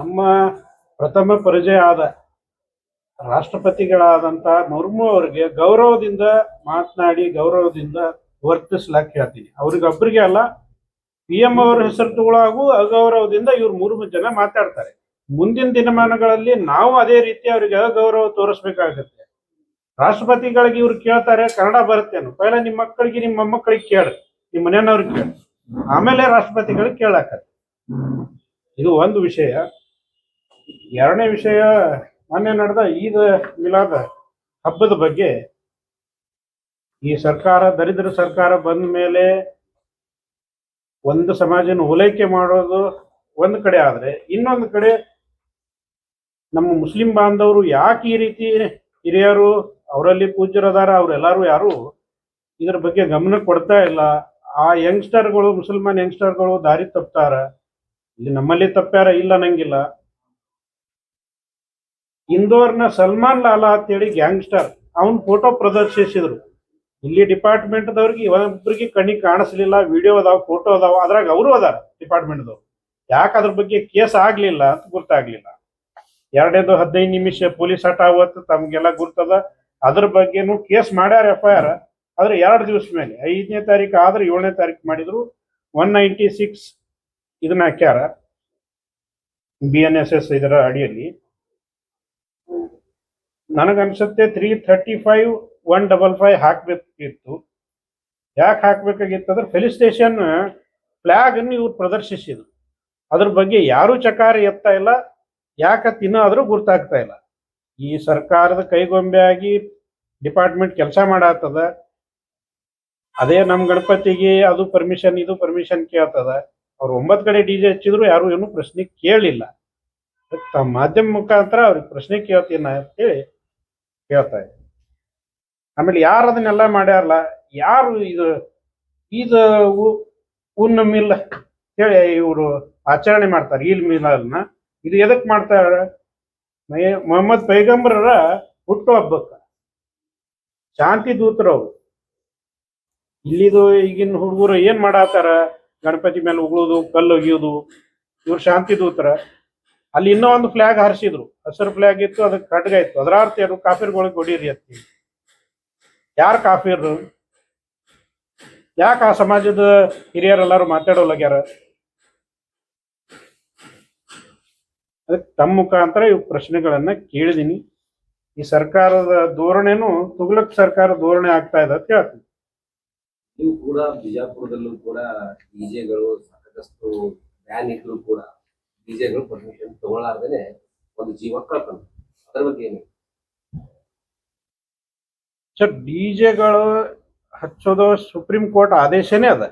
ನಮ್ಮ ಪ್ರಥಮ ಪರಿಚಯ ಆದ ರಾಷ್ಟ್ರಪತಿಗಳಾದಂತ ಮುರ್ಮು ಅವರಿಗೆ ಗೌರವದಿಂದ ಮಾತನಾಡಿ, ಗೌರವದಿಂದ ವರ್ತಿಸ್ಲಾಕ್ ಹೇಳ್ತೀನಿ. ಅವ್ರಿಗೊಬ್ಬರಿಗೆ ಅಲ್ಲ, ಪಿ ಎಂ ಅವರ ಹೆಸರು ತಗೊಳ್ಳಾಗೂ ಅಗೌರವದಿಂದ ಇವ್ರು ಮೂರು ಜನ ಮಾತಾಡ್ತಾರೆ. ಮುಂದಿನ ದಿನಮಾನಗಳಲ್ಲಿ ನಾವು ಅದೇ ರೀತಿ ಅವರಿಗೆ ಅಗೌರವ ತೋರಿಸ್ಬೇಕಾಗತ್ತೆ. ರಾಷ್ಟ್ರಪತಿಗಳಿಗೆ ಇವ್ರು ಕೇಳ್ತಾರೆ, ಕನ್ನಡ ಬರುತ್ತೇನು ಪೈಲ ನಿಮ್ಮ ಮಕ್ಕಳಿಗೆ, ನಿಮ್ಮ ಮೊಮ್ಮಕ್ಕಳಿಗೆ ಕೇಳ್ರಿ ನಿಮ್ಮ ಮನೆಯವ್ರಿಗೆ ಕೇಳಿ. ಆಮೇಲೆ ರಾಷ್ಟ್ರಪತಿಗಳಿಗೆ ಕೇಳಾಕತ್ತೆ ಇದು ಒಂದು ವಿಷಯ. ಎರಡನೇ ವಿಷಯ, ಮೊನ್ನೆ ನಡೆದ ಈದ್ ಮಿಲಾದ ಹಬ್ಬದ ಬಗ್ಗೆ ಈ ಸರ್ಕಾರ, ದರಿದ್ರ ಸರ್ಕಾರ ಬಂದ ಮೇಲೆ ಒಂದು ಸಮಾಜನ ಓಲೈಕೆ ಮಾಡೋದು ಒಂದು ಕಡೆ ಆದ್ರೆ, ಇನ್ನೊಂದು ಕಡೆ ನಮ್ಮ ಮುಸ್ಲಿಂ ಬಾಂಧವರು ಯಾಕೆ ಈ ರೀತಿ ಹಿರಿಯರು, ಅವರಲ್ಲಿ ಪೂಜ್ಯರದಾರ ಅವರೆಲ್ಲರೂ ಯಾರು ಇದ್ರ ಬಗ್ಗೆ ಗಮನ ಕೊಡ್ತಾ ಇಲ್ಲ. ಆ ಯಂಗ್ಸ್ಟರ್ಗಳು, ಮುಸಲ್ಮಾನ್ ಯಂಗ್ಸ್ಟರ್ಗಳು ದಾರಿ ತಪ್ತಾರ. ಇಲ್ಲಿ ನಮ್ಮಲ್ಲಿ ತಪ್ಪ್ಯಾರ ಇಲ್ಲ ಅನ್ನಂಗಿಲ್ಲ. ಇಂದೋರ್ನ ಸಲ್ಮಾನ್ ಲಾಲಾ ಅಂತೇಳಿ ಗ್ಯಾಂಗ್ಸ್ಟರ್, ಅವನ ಫೋಟೋ ಪ್ರದರ್ಶಿಸಿದ್ರು. ಇಲ್ಲಿ ಡಿಪಾರ್ಟ್ಮೆಂಟ್ ದವ್ರಿಗೆ ಒಬ್ಬರಿಗೆ ಕಣ್ಣಿಗೆ ಕಾಣಿಸ್ಲಿಲ್ಲ, ವಿಡಿಯೋ ಅದಾವ, ಫೋಟೋ ಅದಾವ, ಅದ್ರಾಗ ಅವರು ಅದಾರ ಡಿಪಾರ್ಟ್ಮೆಂಟ್ ದವ್ರು ಯಾಕೆ ಅದ್ರ ಬಗ್ಗೆ ಕೇಸ್ ಆಗ್ಲಿಲ್ಲ ಅಂತ ಗೊತ್ತಾಗ್ಲಿಲ್ಲ ಎರಡನೇದು ಹದಿನೈದು ನಿಮಿಷ ಪೊಲೀಸ್ ಹಠ ಅವತ್ತು ತಮ್ಗೆಲ್ಲ ಗುರ್ತದ. ಅದ್ರ ಬಗ್ಗೆನೂ ಕೇಸ್ ಮಾಡ್ಯಾರ ಎಫ್ ಐ ಆರ್ ಆದ್ರೆ ಎರಡು ದಿವಸ ಮೇಲೆ, ಐದನೇ ತಾರೀಕು ಆದ್ರೆ ಏಳನೇ ತಾರೀಕು ಮಾಡಿದ್ರು. ಒನ್ ನೈಂಟಿ ಸಿಕ್ಸ್ ಇದನ್ನ ಹಾಕ್ಯಾರ. ಬಿ ಎನ್ ಎಸ್ ಎಸ್ ಇದರ ಅಡಿಯಲ್ಲಿ. ನನಗನ್ಸುತ್ತೆ three thirty five one double five ಹಾಕಬೇಕಿತ್ತು. ಯಾಕೆ ಹಾಕ್ಬೇಕಾಗಿತ್ತು ಅಂದ್ರೆ ಫೆಲಿಸ್ಟೇಷನ್ ಫ್ಲಾಗ್ ಅನ್ನು ಇವ್ರು ಪ್ರದರ್ಶಿಸಿದ್ರು. ಅದ್ರ ಬಗ್ಗೆ ಯಾರು ಚಕಾರ ಎತ್ತಾ ಇಲ್ಲ, ಯಾಕೆ ತಿನ್ನೋದ್ರೂ ಗುರ್ತಾಗ್ತಾ ಇಲ್ಲ. ಈ ಸರ್ಕಾರದ ಕೈಗೊಂಬೆ ಆಗಿ ಡಿಪಾರ್ಟ್ಮೆಂಟ್ ಕೆಲಸ ಮಾಡತ್ತದ ಅದೇ ನಮ್ಮ ಗಣಪತಿಗೆ ಅದು ಪರ್ಮಿಷನ್ ಇದು ಪರ್ಮಿಷನ್ ಕೇಳ್ತದ. ಅವ್ರು ಒಂಬತ್ತು ಕಡೆ ಡಿ ಜೆ ಹಚ್ಚಿದ್ರು, ಯಾರು ಏನು ಪ್ರಶ್ನೆ ಕೇಳಿಲ್ಲ. ತಮ್ಮ ಮಾಧ್ಯಮ ಮುಖಾಂತರ ಅವ್ರಿಗೆ ಪ್ರಶ್ನೆ ಕೇಳ್ತೀನ ಅಂತೇಳಿ ಕೇಳ್ತಾ ಇದೆ ಆಮೇಲೆ ಯಾರು ಅದನ್ನೆಲ್ಲ ಮಾಡ್ಯಾರಲ್ಲ ಯಾರು ಇದು ಇದು ಉನ್ನ ಮಿಲ್ ಹೇಳಿ ಇವರು ಆಚರಣೆ ಮಾಡ್ತಾರೆ, ಈಲ್ ಮಿಲನ್ನ ಇದು ಎದಕ್ ಮಾಡ್ತಾರೆ? ಮೊಹಮ್ಮದ್ ಪೈಗಂಬರರ ಹುಟ್ಟು ಹಬ್ಬಕ್ಕ. ಶಾಂತಿ ದೂತರವ್ರು ಇಲ್ಲಿದು ಈಗಿನ ಹುಡುಗರು ಏನ್ ಮಾಡಾತಾರ ಗಣಪತಿ ಮೇಲೆ ಉಗುಳೋದು, ಕಲ್ಲು ಒಗಿಯೋದು, ಇವ್ರು ಶಾಂತಿ ದೂತರ. ಅಲ್ಲಿ ಇನ್ನೂ ಒಂದು ಫ್ಲಾಗ್ ಹಾರಿಸಿದ್ರು. ಹಸಿರು ಫ್ಲಾಗ್ ಇತ್ತು, ಅದಕ್ಕೆ ಖಡ್ಗ ಇತ್ತು. ಅದರ ಅರ್ಥ ಏನು ಕಾಫಿರ್ಗಳಿಗೆ ಹೊಡೀರಿ ಅಂತ ಯಾರು ಕಾಫಿರು ಯಾಕೆ ಆ ಸಮಾಜದ ಹಿರಿಯರೆಲ್ಲರೂ ಮಾತಾಡೋಲಾಗ್ಯಾರ ಅದಕ್ಕೆ ತಮ್ಮ ಮುಖಾಂತರ ಇವು ಪ್ರಶ್ನೆಗಳನ್ನ ಕೇಳಿದೀನಿ. ಈ ಸರ್ಕಾರದ ಧೋರಣೆನೂ ತುಗ್ಲಕ್ ಸರ್ಕಾರ ಧೋರಣೆ ಆಗ್ತಾ ಇದೆ ಅಂತ ಹೇಳ್ತೀನಿ. ನೀವು ಕೂಡ ಬಿಜಾಪುರದಲ್ಲೂ ಕೂಡ ಡಿಜೆಗಳು ಸಾಕಷ್ಟು ಬ್ಯಾನ್ ಕೂಡ ಡಿಜೆಗಳು ಪರ್ಮಿಷನ್ ತಗೊಳ್ಳಾರ್ದೇನೆ ಒಂದು ಜೀವ ಕಳ್ಕೊಂಡು ಅದ್ರ ಬಗ್ಗೆ ಏನು ಸರ್ ಡಿಜೆಗಳು ಹಚ್ಚೋದು ಸುಪ್ರೀಂ ಕೋರ್ಟ್ ಆದೇಶನೇ ಅದ.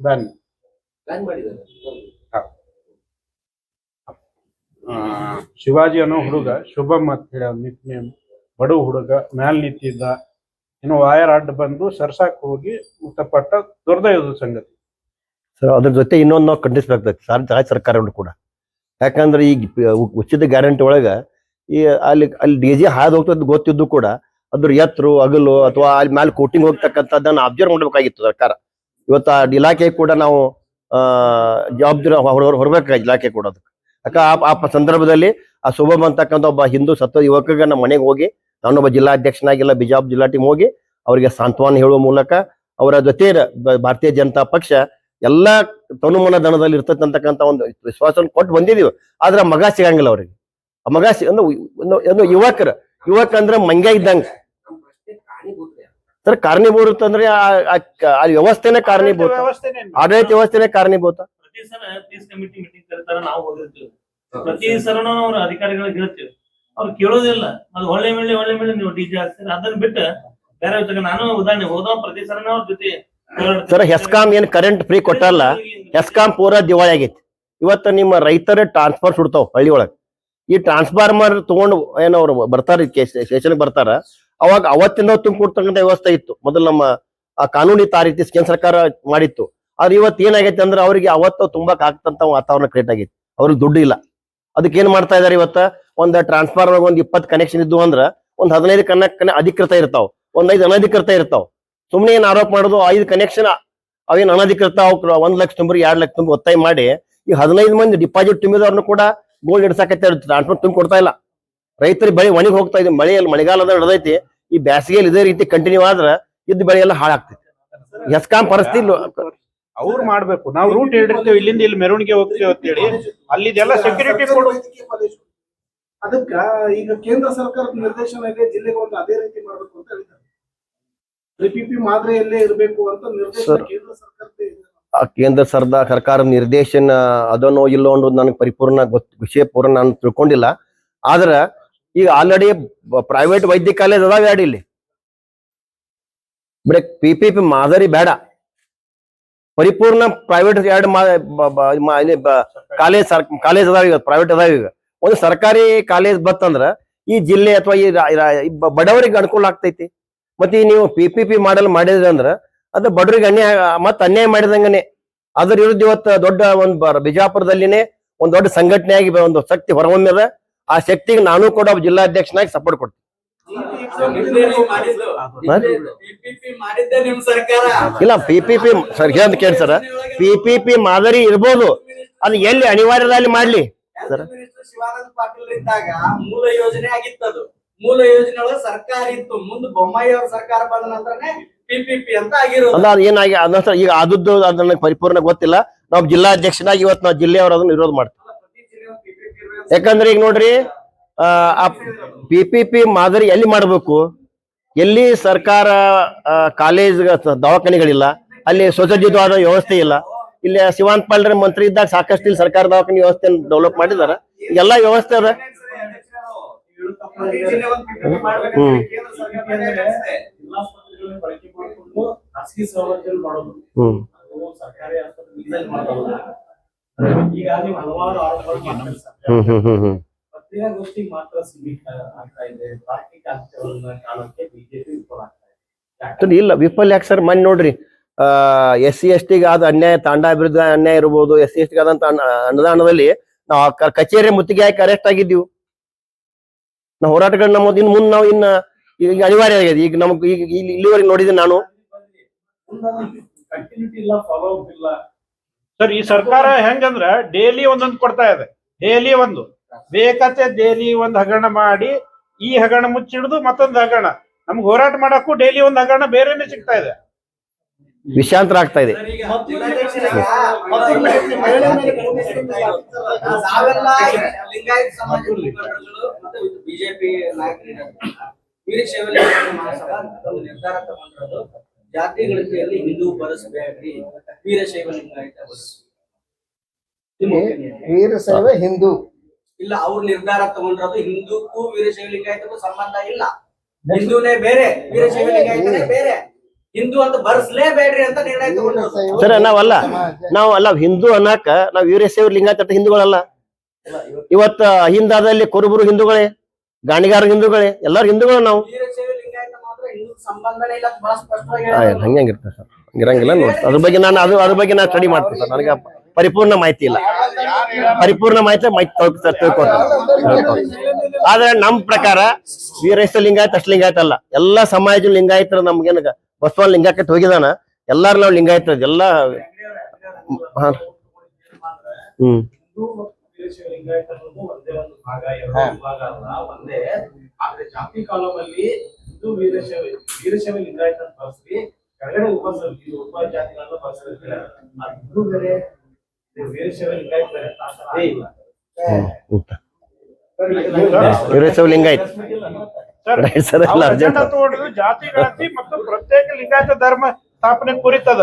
ಬ್ಯಾನ್. ಬ್ಯಾನ್ ಮಾಡಿದ್ದಾರೆ. ಶಿವಾಜಿ ಅನ್ನೋ ಹುಡುಗ ಶುಭಮ್ ಅಂತ ಹೇಳಿ ಅವ್ನ ನಿಕ್ ನೇಮ್ ಬಡು ಹುಡುಗ ಮ್ಯಾಲ್ ನಿಂತಿದ್ದ ಇನ್ನು ವಾಯರ್ ಅಡ್ಡ ಬಂದು ಸರ್ಸಾಕ್ ಹೋಗಿ ಮೃತಪಟ್ಟ ದೊಡ್ಡದ ಸಂಗತಿ. ಸರ್ ಅದ್ರ ಜೊತೆ ಇನ್ನೊಂದು ನಾವು ಖಂಡಿಸ್ಬೇಕಾಗ್ತದೆ ಸರ್ ರಾಜ್ಯ ಸರ್ಕಾರಗಳು ಕೂಡ. ಯಾಕಂದ್ರೆ ಈ ಉಚಿತ ಗ್ಯಾರಂಟಿ ಒಳಗ ಈ ಅಲ್ಲಿ ಅಲ್ಲಿ ಡಿ ಜೆ ಹಾದು ಹೋಗ್ತದ ಗೊತ್ತಿದ್ದು ಕೂಡ ಅದ್ರ ಎತ್ತರು ಅಗಲು ಅಥವಾ ಅಲ್ಲಿ ಮ್ಯಾಲೆ ಕೋಟಿಂಗ್ ಹೋಗ್ತಕ್ಕಂಥದ್ದನ್ನ ಅಬ್ಸರ್ವ್ ಮಾಡಬೇಕಾಗಿತ್ತು ಸರ್ಕಾರ. ಇವತ್ತು ಆ ಇಲಾಖೆ ಕೂಡ ನಾವು ಜವಾಬ್ದಾರಿ ಹೊರ ಹೊರಬೇಕಾಗಿ ಇಲಾಖೆ ಕೂಡ ಅದಕ್ಕೆ. ಯಾಕ, ಆ- ಆ ಸಂದರ್ಭದಲ್ಲಿ ಆ ಶುಭಮ್ ಅಂತಕ್ಕಂಥ ಒಬ್ಬ ಹಿಂದೂ ಸತ್ತ ಯುವಕರಿಗೆ ನಮ್ಮ ಮನೆಗೆ ಹೋಗಿ, ನಾನೊಬ್ಬ ಜಿಲ್ಲಾಧ್ಯಕ್ಷನಾಗಿಲ್ಲ ಬಿಜಾಪುರ ಜಿಲ್ಲಾ ಟೀಮ್ ಹೋಗಿ, ಅವರಿಗೆ ಸಾಂತ್ವನ ಹೇಳುವ ಮೂಲಕ ಅವರ ಜೊತೆ ಭಾರತೀಯ ಜನತಾ ಪಕ್ಷ ಎಲ್ಲಾ ತನುಮನ ದನದಲ್ಲಿ ಇರ್ತಕ್ಕಂತ ಒಂದು ವಿಶ್ವಾಸವನ್ನು ಕೊಟ್ಟು ಬಂದಿದೀವಿ. ಆದ್ರೆ ಮಗ ಸಿಗಂಗಿಲ್ಲ ಅವ್ರಿಗೆ. ಆ ಮಗ ಒಂದು ಯುವಕರ. ಯುವಕ ಅಂದ್ರೆ ಮಂಗ್ಯ ಇದ್ದಂಗ. ಸರ್, ಕಾರಣೀಭೂತ ಅಂದ್ರೆ ಆ- ವ್ಯವಸ್ಥೆನೆ ಕಾರಣೀಭೂತ. ಆಡಳಿತ ವ್ಯವಸ್ಥೆನೆ ಕಾರಣೀಭೂತ. ಪ್ರತಿ ಸಲನೂ ಅವ್ರ ಅಧಿಕಾರಿಗಳಿಗೆ ಹೇಳ್ತೀವಿ. ಅವ್ರು ಕೇಳೋದಿಲ್ಲ. ಅದು ಒಳ್ಳೆ ಮೇಲೆ ಒಳ್ಳೆ ಮೇಲೆ ನೀವು ಡಿಜೆ ಹಾಕ್ತೀರಿ ಅದನ್ನ ಬಿಟ್ಟು ಬೇರೆ ನಾನು ಉದಾಹರಣೆ ಹೋದ ಪ್ರತಿ ಸಲನೂ ಅವ್ರ ಜೊತೆ. ಸರ್ ಹೆಸ್ಕಾಂ ಏನ್ ಕರೆಂಟ್ ಫ್ರೀ ಕೊಟ್ಟಲ್ಲ ಹೆಸ್ಕಾಂ ಪೂರಾ ದಿವಾಳಿ ಆಗೈತಿ. ಇವತ್ತ ನಿಮ್ಮ ರೈತರ ಟ್ರಾನ್ಸ್ಫರ್ ಸುಡ್ತಾವ್ ಹಳ್ಳಿ ಒಳಗ್. ಈ ಟ್ರಾನ್ಸ್ಫಾರ್ಮರ್ ತಗೊಂಡು ಏನವ್ರು ಬರ್ತಾರ ಸ್ಟೇಷನ್ ಬರ್ತಾರ, ಅವಾಗ ಅವತ್ತಿಂದ ತುಂಬಿಕೊಡ್ತಕ್ಕಂಥ ವ್ಯವಸ್ಥೆ ಇತ್ತು. ಮೊದಲು ನಮ್ಮ, ಆ ಕಾನೂನಿ ತಾರೀತಿ ರೀತಿ ಕೇಂದ್ರ ಸರ್ಕಾರ ಮಾಡಿತ್ತು. ಆದ್ರೆ ಇವತ್ತು ಏನಾಗೈತೆ ಅಂದ್ರೆ ಅವರಿಗೆ ಅವತ್ತು ತುಂಬಾಕ್ ಆಗ್ತಂತ ವಾತಾವರಣ ಕ್ರಿಯೇಟ್ ಆಗೈತಿ. ಅವ್ರಿಗೆ ದುಡ್ಡು ಇಲ್ಲ. ಅದಕ್ಕೆ ಏನ್ ಮಾಡ್ತಾ ಇದಾರೆ ಇವತ್ತ? ಒಂದ್ ಟ್ರಾನ್ಸ್ಫಾರ್ಮರ್ ಒಂದ್ ಇಪ್ಪತ್ತು ಕನೆಕ್ಷನ್ ಇದ್ದು ಅಂದ್ರ, ಒಂದ್ ಹದಿನೈದು ಕನೆಕ್ಷನ್ ಅಧಿಕೃತ ಇರ್ತಾವ. ಒಂದ್ ಐದು ಅನಧಿಕೃತ ಇರ್ತಾವ. ಸುಮ್ನೆ ಏನ್ ಆರೋಪ ಮಾಡೋದು? ಐದು ಕನೆಕ್ಷನ್ ಅವೇನ್ ಅನಧಿಕೃತ ಒಂದ್ ಲಕ್ಷ ತುಂಬಿ ಎರಡ್ ಲಕ್ಷ ತುಂಬ ಒತ್ತಾಯ ಮಾಡಿ ಈ ಹದಿನೈದು ಮಂದಿ ಡಿಪಾಸಿಟ್ ತುಂಬಿದವ್ರನ್ನು ಕೂಡ ಗೋಲ್ಡ್ ಇಡ್ಸಕತ್ತೆ ಟ್ರಾನ್ಸ್ಫರ್ ತುಂಬ ಕೊಡ್ತಾ ಇಲ್ಲ. ರೈತರಿಗೆ ಬೆಳೆ ಒಣಗಿ ಹೋಗ್ತಾ ಇದೆ. ಮಳೆಯಲ್ಲಿ ಮಳೆಗಾಲದ ನಡೆದೈತಿ. ಈ ಬೇಸಿಗೆಯಲ್ಲಿ ಇದೇ ರೀತಿ ಕಂಟಿನ್ಯೂ ಆದ್ರೆ ಇದ್ದ ಬೆಳೆ ಎಲ್ಲ ಹಾಳಾಗ್ತೈತಿ. ಎಸ್ಕಾಂ ಪರಿಸ್ಥಿತಿ ಇಲ್ಲ. ಅವ್ರು ಮಾಡ್ಬೇಕು. ನಾವು ರೂಟ್ ಹಿಡಿರ್ತೇವೆ ಇಲ್ಲಿಂದ ಇಲ್ಲಿ ಮೆರವಣಿಗೆ ಹೋಗ್ತೇವೆ ಅಂತೇಳಿ. ಅಲ್ಲಿದೆಲ್ಲ ಸೆಕ್ಯೂರಿಟಿ ಕೊಡು ಅದಕ್ಕ ಈಗ ಕೇಂದ್ರ ಸರ್ಕಾರದ ನಿರ್ದೇಶನ ಇದೆ. ಜಿಲ್ಲೆಗೆ ಒಂದು ಅದೇ ರೀತಿ ಮಾಡಬೇಕು ಅಂತ ಹೇಳಿದ್ದಾರೆ. ಪಿ ಮಾದರಿಯಲ್ಲೇ ಇರಬೇಕು ಅಂತ ನಿರ್ದೇಶನ ಸರ್. ಕೇಂದ್ರ ಸರ್ಕಾರದ ಇದೆ. ಆ ಕೇಂದ್ರ ಸರ್ದ ಸರ್ಕಾರ ನಿರ್ದೇಶನ ಅದನ್ನೋ ಇಲ್ಲೋ ಅನ್ನೋದು ನನಗೆ ಪರಿಪೂರ್ಣ ಗೊತ್ತ ವಿಷಯ ಪೂರ್ಣ ನಾನು ತಿಳ್ಕೊಂಡಿಲ್ಲ. ಆದ್ರೆ ಈಗ ಆಲ್ರೆಡಿ ಪ್ರೈವೇಟ್ ವೈದ್ಯ ಕಾಲೇಜ್ ಅದಾವ ಎರಡು ಇಲ್ಲಿ? ಬಿಡ ಪಿ ಪಿ ಪಿ ಮಾದರಿ ಬೇಡ. ಪರಿಪೂರ್ಣ ಪ್ರೈವೇಟ್ ಎರಡು ಕಾಲೇಜ್ ಕಾಲೇಜ್ ಅದಾವ ಈಗ ಪ್ರೈವೇಟ್ ಅದಾವ ಈಗ. ಒಂದು ಸರ್ಕಾರಿ ಕಾಲೇಜ್ ಬತ್ತಂದ್ರ ಈ ಜಿಲ್ಲೆ ಅಥವಾ ಈ ರಾ- ರಾ- ಈ ಬ- ಬಡವರಿಗೆ ಅನುಕೂಲ ಆಗ್ತೈತಿ. ಮತ್ತೆ ಈ ನೀವು ಪಿ ಪಿ ಪಿ ಮಾಡಲ್ ಮಾಡಿದ್ರಿ ಅಂದ್ರ ಅದು ಬಡವರಿಗೆ ಅನ್ಯಾಯ ಮತ್ತೆ ಅನ್ಯಾಯ ಮಾಡಿದಂಗನೆ. ಅದ್ರ ವಿರುದ್ಧ ಇವತ್ತು ದೊಡ್ಡ ಒಂದು ಬಿಜಾಪುರದಲ್ಲಿನೇ ಒಂದ್ ದೊಡ್ಡ ಸಂಘಟನೆ ಆಗಿ ಒಂದು ಶಕ್ತಿ ಹೊರಹೊಮ್ಮಿದ. ಆ ಶಕ್ತಿಗೆ ನಾನು ಕೂಡ ಜಿಲ್ಲಾಧ್ಯಕ್ಷನಾಗಿ ಸಪೋರ್ಟ್ ಕೊಡ್ತೀನಿ. ಇಲ್ಲ ಪಿ ಪಿ ಪಿ ಸರ್ ಹೇಳದ್ ಕೇಳಿ ಸರ್. ಪಿ ಪಿ ಪಿ ಮಾದರಿ ಇರ್ಬೋದು. ಅದು ಎಲ್ಲಿ ಅನಿವಾರ್ಯದಲ್ಲಿ ಮಾಡ್ಲಿ. ಸರ್. ಮಿನಿಸ್ಟರ್ ಶಿವಾನಂದ ಪಾಟೀಲ್ ಇದ್ದಾಗ ಮೂಲ ಯೋಜನೆ ಆಗಿತ್ತದು. ಮೂಲ ಯೋಜನೆ ಒಳಗ ಸರ್ಕಾರ ಇತ್ತು. ಮುಂದೆ ಬೊಮ್ಮಾಯಿ ಅವ್ರ ಸರ್ಕಾರ ಬಂದ ನಂತರನೇ ಪಿಪಿಪಿ ಅಂತ ಆಗಿರೋದು. ಅದ ಅದು ಏನಾಗಿ ಅದನ್ನ ಈಗ ಆದದ್ದು ಅದು ನನಗೆ ಪರಿಪೂರ್ಣ ಗೊತ್ತಿಲ್ಲ. ನಾವು ಜಿಲ್ಲಾಧ್ಯಕ್ಷನಾಗಿ ಇವತ್ತು ನಾವು ಜಿಲ್ಲೆಯವರು ಅದನ್ನ ವಿರೋಧ ಮಾಡ್ತೀವಿ. ಯಾಕಂದ್ರೆ ಈಗ ನೋಡ್ರಿ ಆ ಪಿ ಪಿ ಪಿ ಮಾದರಿ ಎಲ್ಲಿ ಮಾಡಬೇಕು? ಎಲ್ಲಿ ಸರ್ಕಾರ ಕಾಲೇಜ್ ದವಾಖಾನೆಗಳಿಲ್ಲ ಅಲ್ಲಿ ಸ್ವಸಜ್ಜಿತವಾದ ವ್ಯವಸ್ಥೆ ಇಲ್ಲ. ಇಲ್ಲಿ ಶಿವಾಂತ್ ಪಾಲ್ರೆ ಮಂತ್ರಿ ಇದ್ದಾಗ ಸಾಕಷ್ಟು ಇಲ್ಲಿ ಸರ್ಕಾರ ದವಾಖಾನೆ ವ್ಯವಸ್ಥೆ ಡೆವಲಪ್ ಮಾಡಿದಾರ. ಎಲ್ಲಾ ವ್ಯವಸ್ಥೆ ಅದ ಪ್ರತಿ ಜಿಲ್ಲೆ ಒಂದು PPP ಮಾಡ್ಬೇಕು. ಹ್ಮ್. ಖಾಸಗಿ ಸೌಲಭ್ಯ ಮಾಡೋದು ಹ್ಮ್. ಸರ್ಕಾರಿ ಆಸ್ಪತ್ರೆ ಡಿಸೈನ್ ಮಾಡೋದು ಈಗಾಗಲೇ ಹಲವಾರು ಆರೋಪಗಳು ಮಾಡ್ತಾರೆ ಸರ್. ಹ್ಮ್ ಹ್ಮ್ ಹ್ಮ್ ಹ್ಮ್. ಪತ್ರಿಕಾಗೋಷ್ಠಿಗೆ ಮಾತ್ರ ಸೀಮಿತ ಆಗ್ತಾ ಇದೆ. ತಾರ್ಕಿಕ ಅಂತ್ಯಗಳನ್ನ ಕಾಣೋಕೆ ಬಿಜೆಪಿ ವಿಫಲ ಆಗ್ತಾ ಇದೆ. ಇಲ್ಲ ವಿಫಲ್ ಯಾಕೆ ಸರ್? ಮನ್ ನೋಡ್ರಿ ಎಸ್ಸಿ ಎಸ್ ಸಿ ಎಸ್ ಟಿಗೆ ಆದ ಅನ್ಯಾಯ ತಾಂಡ ಅಭಿವೃದ್ಧಿ ಅನ್ಯಾಯ ಇರ್ಬೋದು ಎಸ್ ಸಿ ಎಸ್ ಟಿಗೆ ಆದಂತ ಅನುದಾನದಲ್ಲಿ ನಾವು ಕಚೇರಿ ಮುತ್ತಿಗೆ ಹಾಕಿ ಅರೆಸ್ಟ್ ಆಗಿದ್ದೀವಿ. ನಾವು ಹೋರಾಟಗಳನ್ನ ನಮ್ಮ ಇನ್ ಮುಂದೆ ನಾವು ಇನ್ನ ಈಗ ಅನಿವಾರ್ಯ ಆಗಿದೆ ಈಗ ನಮ್ಗೆ ಈಗ ಇಲ್ಲಿ- ಇಲ್ಲಿವರೆಗೆ ನೋಡಿದೆ ನಾನು ಕಂಟಿನ್ಯೂಟಿ ಇಲ್ಲ ಫಾಲೋ ಅಪ್ ಸರ್ ಈ ಸರ್ಕಾರ ಹೆಂಗಂದ್ರ ಡೇಲಿ ಒಂದೊಂದು ಕೊಡ್ತಾ ಇದೆ ಡೇಲಿ ಒಂದು ಬೇಕತ್ತೆ ಡೈಲಿ ಒಂದು ಹಗರಣ ಮಾಡಿ ಈ ಹಗರಣ ಮುಚ್ಚಿಡುದು ಮತ್ತೊಂದು ಹಗರಣ ನಮ್ಗೆ ಹೋರಾಟ ಮಾಡಕ್ಕೂ ಡೈಲಿ ಒಂದು ಹಗರಣ ಬೇರೆನೆ ಸಿಗ್ತಾ ಇದೆ ವಿಷಾಂತರ ಆಗ್ತಾ ಇದೆ ಲಿಂಗಾಯತ ಬಿಜೆಪಿ ನಾಯಕರು ನಿರ್ಧಾರ ತಗೊಂಡಿರೋದು. ಜಾತಿ ಗಣತಿಯಲ್ಲಿ ಹಿಂದೂ ಬರೆಸಬೇಡ್ರಿ ವೀರಶೈವ ಲಿಂಗಾಯತ ವೀರಶೈವ ಹಿಂದೂ. ಇಲ್ಲ ಅವ್ರು ನಿರ್ಧಾರ ತಗೊಂಡಿರೋದು ಹಿಂದೂಕ್ಕೂ ವೀರಶೈವ ಲಿಂಗಾಯತಕ್ಕೂ ಸಂಬಂಧ ಇಲ್ಲ. ಹಿಂದೂನೇ ಬೇರೆ ವೀರಶೈವ ಲಿಂಗಾಯತನೇ ಬೇರೆ. ಹಿಂದೂ ಅಂತ ಬರ್ಸ್ಲೇಬೇಡ್ರಿ ಅಂತ ನಿರ್ಣಯ ತಗೊಂಡಿರೋದು. ಸರ್ ನಾವಲ್ಲ ನಾವು ಅಲ್ಲ ಹಿಂದೂ ಅನ್ನಕ ನಾವು ವೀರಶೈವ ಲಿಂಗಾಯತ ಹಿಂದೂಗಳಲ್ಲ. ಇವತ್ತ ಹಿಂದಾದಲ್ಲಿ ಕುರುಬರು ಹಿಂದೂಗಳೇ. ಗಾಣಿಗಾರ ಹಿಂದೂಗಳೇ ಎಲ್ಲಾರು ಹಿಂದೂಗಳು ನಾವು. ವೀರಶೈವ ಲಿಂಗಾಯತ ಮಾತ್ರ ಹಿಂದೂ ಸಂಬಂಧನೇ ಇಲ್ಲ ಬಹಳ ಸ್ಪಷ್ಟವಾಗಿ ಆ, ಹೇಳಿದ್ರು. ಹಂಗೆ ಹಂಗಿರ್ತದೆ ಸರ್. ಹಂಗಿರಂಗಿಲ್ಲ ನೋಡಿ ಅದ್ರ ಬಗ್ಗೆ ನಾನು ಅದು ಅದ್ರ ಬಗ್ಗೆ ನಾನು ಸ್ಟಡಿ ಮಾಡ್ತೀನಿ ಸರ್. ನನಗೆ ಪರಿಪೂರ್ಣ ಮಾಹಿತಿ ಇಲ್ಲ. ಪರಿಪೂರ್ಣ ಮಾಹಿತಿ ಮಾಹಿತಿ ಸರ್ ತಿಳ್ಕೊತೀನಿ ಆದ್ರೆ ನಮ್ ಪ್ರಕಾರ ವೀರೈಸ ಲಿಂಗಾಯತ ಅಷ್ಟು ಲಿಂಗಾಯತ ಅಲ್ಲ. ಎಲ್ಲಾ ಸಮಾಜ ಲಿಂಗಾಯತರ ನಮ್ಗೇನ ಬಸವ ಲಿಂಗಕ್ಕೆ ಹೋಗಿದಾನ? ಎಲ್ಲಾರು ನಾವು ಲಿಂಗಾಯತ ಎಲ್ಲ. ಹ್ಮ್. ವೀರಶೈವ ಲಿಂಗಾಯತ ಅನ್ನೋದು ಒಂದೇ ಒಂದು ಭಾಗ ಎರಡು ವಿಭಾಗ ಅಲ್ಲ ಒಂದೇ. ಆದ್ರೆ ಜಾತಿ ಕಾಲಮಲ್ಲಿ ಹಿಂದೂ ವೀರಶೈವ ವೀರಶೈವ ಲಿಂಗಾಯತ ಅಂತ ಕೆಳಗಡೆ ಉಪ ಇದು ಉಪ ಜಾತಿಗಳನ್ನ ಬಳಸಿರ್ತಾರೆ ಅದು ಹಿಂದೂ ಬೇರೆ ವೀರಶೈವ ಲಿಂಗಾಯತ ಬೇರೆ ಅಂತ ಇಲ್ಲ ವೀರಶೈವ ಜಾತಿ ಗಣತಿ ಮತ್ತು ಪ್ರತ್ಯೇಕ ಲಿಂಗಾಯತ ಧರ್ಮ ಸ್ಥಾಪನೆ ಕುರಿತದ.